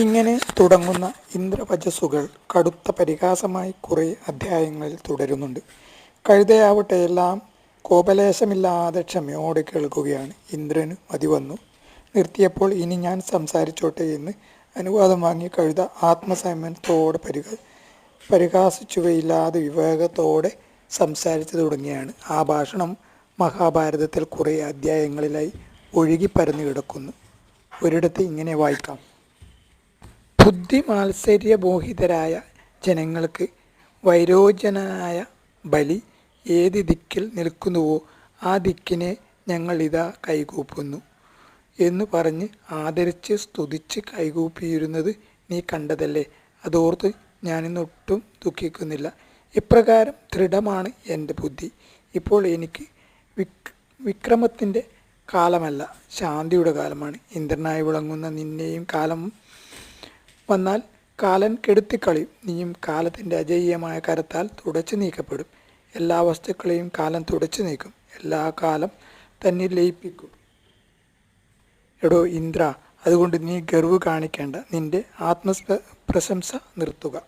ഇങ്ങനെ തുടങ്ങുന്ന ഇന്ദ്രവചസ്സുകൾ കടുത്ത പരിഹാസമായി കുറേ അധ്യായങ്ങളിൽ തുടരുന്നുണ്ട്. കഴുതയാവട്ടെ എല്ലാം കോപലേശമില്ലാതെ ക്ഷമയോടെ കേൾക്കുകയാണ്. ഇന്ദ്രന് മതി വന്നു. നിർത്തിയപ്പോൾ ഇനി ഞാൻ സംസാരിച്ചോട്ടെ എന്ന് അനുവാദം വാങ്ങി കഴുത ആത്മസമയത്തോടെ പരിഹ പരിഹാസിച്ചുകയില്ലാതെ വിവേകത്തോടെ സംസാരിച്ചു തുടങ്ങിയാണ്. ആ ഭാഷണം മഹാഭാരതത്തിൽ കുറേ അധ്യായങ്ങളിലായി ഒഴുകി പരന്നു കിടക്കുന്നു. ഒരിടത്ത് ഇങ്ങനെ വായിക്കാം. ബുദ്ധിമാത്സര്യമോഹിതരായ ജനങ്ങൾക്ക് വൈരോചനായ ബലി ഏത് ദിക്കിൽ നിൽക്കുന്നുവോ ആ ദിക്കിനെ ഞങ്ങളിതാ കൈകൂപ്പുന്നു എന്ന് പറഞ്ഞ് ആദരിച്ച് സ്തുതിച്ച് കൈകൂപ്പിയിരുന്നത് നീ കണ്ടതല്ലേ? അതോർത്ത് ഞാനിന്നൊട്ടും ദുഃഖിക്കുന്നില്ല. ഇപ്രകാരം ദൃഢമാണ് എന്റെ ബുദ്ധി. ഇപ്പോൾ എനിക്ക് വിക് വിക്രമത്തിന്റെ കാലമല്ല ശാന്തിയുടെ കാലമാണ്. ഇന്ദ്രനായി വിളങ്ങുന്ന നിന്നെയും കാലം വന്നാൽ കാലൻ കെടുത്തിക്കളയും. നീയും കാലത്തിന്റെ അജയ്യമായ കരത്താൽ തുടച്ചു നീക്കപ്പെടും. എല്ലാ വസ്തുക്കളെയും കാലം തുടച്ചു നീക്കും. എല്ലാ കാലം തന്നെ ലയിപ്പിക്കും. എടോ ഇന്ദ്ര അതുകൊണ്ട് നീ ഗർവ് കാണിക്കേണ്ട. നിന്റെ ആത്മപ്രശംസ നിർത്തുക.